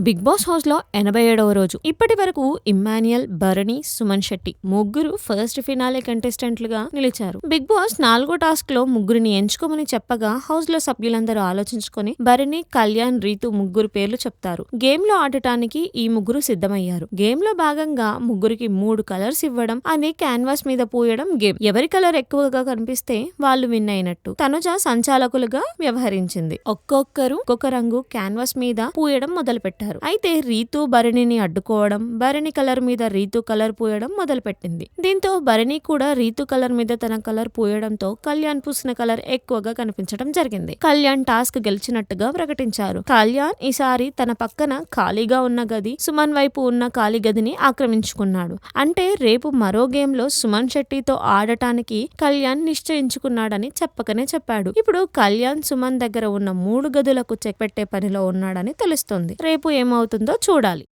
Big boss హౌస్లో ఎనభై ఏడవ రోజు. ఇప్పటి వరకు ఇమ్మాన్యుయల్ భరణి సుమన్ శెట్టి ముగ్గురు ఫస్ట్ ఫినాలే కంటెస్టెంట్లుగా నిలిచారు. బిగ్ బాస్ నాలుగో టాస్క్లో ముగ్గురిని ఎంచుకోమని చెప్పగా హౌస్లో సభ్యులందరూ ఆలోచించుకొని భరణి కళ్యాణ్ రీతు ముగ్గురు పేర్లు చెప్తారు. గేమ్లో ఆడటానికి ఈ ముగ్గురు సిద్ధమయ్యారు. గేమ్లో భాగంగా ముగ్గురికి మూడు కలర్స్ ఇవ్వడం అని క్యాన్వాస్ మీద పూయడం గేమ్. ఎవరి కలర్ ఎక్కువగా కనిపిస్తే వాళ్ళు విన్ అయినట్టు. తనుజ సంచాలకులుగా వ్యవహరించింది. ఒక్కొక్కరు ఒక్కొక్క రంగు క్యాన్వాస్ మీద పూయడం మొదలుపెట్టారు. చేశారు. అయితే రీతు భరణిని అడ్డుకోవడం భరణి కలర్ మీద రీతు కలర్ పూయడం మొదలుపెట్టింది. దీంతో భరణి కూడా రీతు కలర్ మీద తన కలర్ పూయడంతో కళ్యాణ్ పూసిన కలర్ ఎక్కువగా కనిపించడం జరిగింది. కళ్యాణ్ టాస్క్ గెలిచినట్టుగా ప్రకటించారు. కళ్యాణ్ ఈసారి తన పక్కన ఖాళీగా ఉన్న గది సుమన్ వైపు ఉన్న ఖాళీ గదిని ఆక్రమించుకున్నాడు. అంటే రేపు మరో గేమ్లో సుమన్ శెట్టితో ఆడటానికి కళ్యాణ్ నిశ్చయించుకున్నాడని చెప్పకనే చెప్పాడు. ఇప్పుడు కళ్యాణ్ సుమన్ దగ్గర ఉన్న మూడు గదులకు చెక్ పెట్టే పనిలో ఉన్నాడని తెలుస్తుంది. రేపు ఏమవుతుందో చూడాలి.